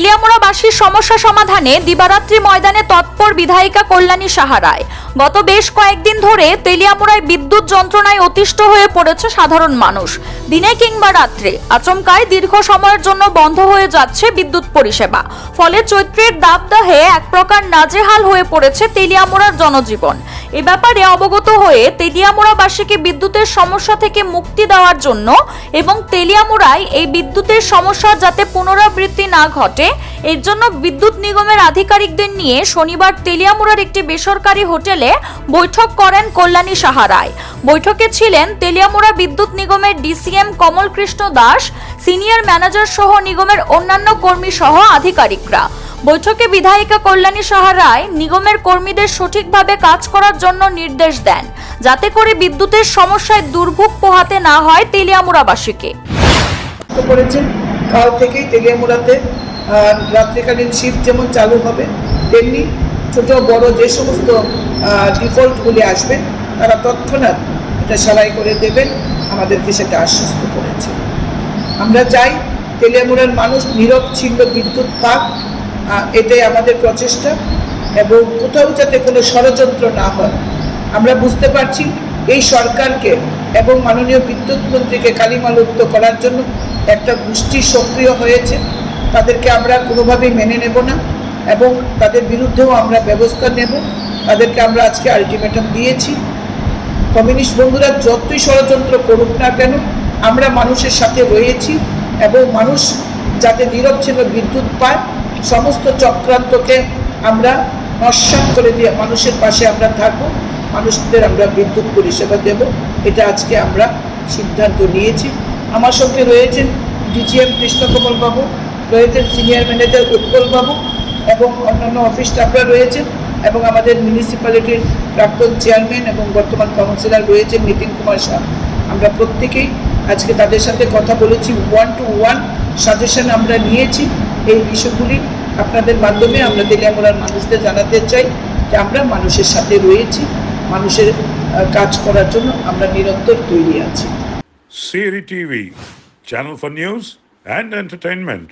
তেলিয়ামুড়াবাসীর সমস্যা সমাধানে দিবারাত্রি ময়দানে তৎপর বিধায়িকা কল্যাণী সাহারায়। গত বেশ কয়েকদিন ধরে তেলিয়ামুড়ায় বিদ্যুৎ যন্ত্রণায় অতিষ্ঠ হয়ে পড়েছে সাধারণ মানুষ। দিনে কিংবা রাত্রে আচমকায় দীর্ঘ সময়ের জন্য বন্ধ হয়ে যাচ্ছে বিদ্যুৎ পরিষেবা। ফলে চৈত্রের দাবদাহে এক প্রকার নাজেহাল হয়ে পড়েছে তেলিয়ামুড়ার জনজীবন। এ ব্যাপারে অবগত হয়ে তেলিয়ামুড়াবাসীকে বিদ্যুতের সমস্যা থেকে মুক্তি দেওয়ার জন্য এবং তেলিয়ামুড়ায় এই বিদ্যুতের সমস্যা যাতে পুনরাবৃত্তি না ঘটে এর জন্য বিদ্যুৎ নিগমের আধিকারিকদের নিয়ে শনিবার তেলিয়ামুড়ার একটি বেসরকারি হোটেলে বৈঠক করেন কল্যাণী সাহারায় বৈঠকে ছিলেন তেলিয়ামুড়া বিদ্যুৎ নিগমের DCM Kamal Krishna Das, senior manager সহ নিগমের অন্যান্য কর্মী সহ আধিকারিকরা। বৈঠকে বিধায়িকা কল্যাণী সাহারায় নিগমের কর্মীদের সঠিকভাবে কাজ করার জন্য নির্দেশ দেন, যাতে করে বিদ্যুতের সমস্যায় দুর্ভোগ পোহাতে না হয় তেলিয়ামুড়াবাসীকে। কাল থেকেই তেলিয়ামুড়াতে রাত্রিকালীন শিফট যেমন চালু হবে, তেমনি ছোট বড় যে সমস্ত ডিফল্টগুলি আসবে, তারা তৎক্ষণাৎ এটা সেলাই করে দেবেন, আমাদেরকে সেটা আশ্বস্ত করেছে। আমরা চাই তেলিয়ামুড়ার মানুষ নিরবচ্ছিন্ন বিদ্যুৎ পাক এটাই আমাদের প্রচেষ্টা এবং কোথাও যাতে কোনো ষড়যন্ত্র না হয়। আমরা বুঝতে পারছি এই সরকারকে এবং মাননীয় বিদ্যুৎ মন্ত্রীকে কালিমালুপ্ত করার জন্য একটা গোষ্ঠী সক্রিয় হয়েছে। তাদেরকে আমরা কোনোভাবেই মেনে নেব না এবং তাদের বিরুদ্ধেও আমরা ব্যবস্থা নেব। তাদেরকে আমরা আজকে আলটিমেটাম দিয়েছি। কমিউনিস্ট বন্ধুরা, যতই ষড়যন্ত্র করুক না কেন, আমরা মানুষের সাথে রয়েছি এবং মানুষ যাতে নিরবচ্ছিন্ন বিদ্যুৎ পায়, সমস্ত চক্রান্তকে আমরা নস্বাত করে দিয়ে মানুষের পাশে আমরা থাকব, মানুষদের আমরা বিদ্যুৎ পরিষেবা দেব। এটা আজকে আমরা সিদ্ধান্ত নিয়েছি। আমার সঙ্গে রয়েছেন ডিজিএম কৃষ্ণকমল বাবু রয়েছেন সিনিয়র ম্যানেজার উৎপল বাবু এবং অন্যান্য অফিস স্টাফরা রয়েছেন এবং আমাদের মিউনিসিপ্যালিটির প্রাক্তন চেয়ারম্যান এবং বর্তমান কাউন্সিলর রয়েছেন নিতিন কুমার শাহ। আমরা প্রত্যেকেই আজকে তাদের সাথে কথা বলেছি ওয়ান টু ওয়ান সাজেশন আমরা নিয়েছি। এই বিষয়গুলি আপনাদের মাধ্যমে আমরা তেলিয়ামুড়ার মানুষদের জানাতে চাই যে আমরা মানুষের সাথে রয়েছি মানুষের কাজ করার জন্য আমরা নিরন্তর তৈরি আছি। Siri TV, channel for news and entertainment.